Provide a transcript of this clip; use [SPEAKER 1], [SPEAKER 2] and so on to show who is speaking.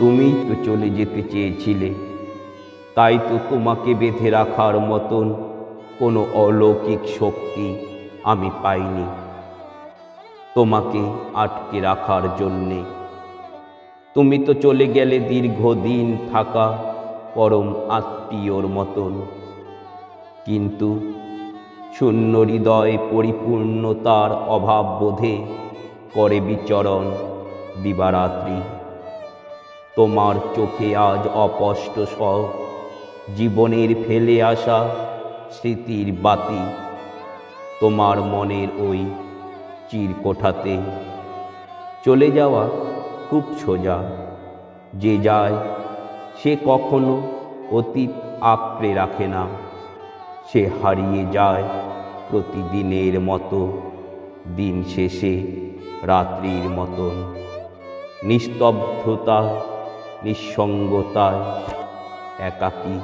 [SPEAKER 1] তুমি তো চলে যেতে চেয়েছিলে, তাই তো তোমাকে বেঁধে রাখার মতন কোনো অলৌকিক শক্তি আমি পাইনি। তোমাকে আটকে রাখার জন্যে তুমি তো চলে গেলে দীর্ঘদিন থাকা পরম আত্মীয়র মতন। কিন্তু শূন্য হৃদয় পরিপূর্ণতার অভাব বোধে করে বিচরণ দিবারাত্রি। তোমার চোখে আজ অপষ্ট সব। জীবনের ফেলে আসা স্মৃতির বাতি তোমার মনের ওই চিরকোঠাতে। চলে যাওয়া খুব সোজা, যে যায় সে কখনো অতীত আঁকড়ে রাখে না। সে হারিয়ে যায় প্রতিদিনের মতো, দিন শেষে রাত্রির মতন। নিস্তব্ধতা নিঃসঙ্গতায় একাকী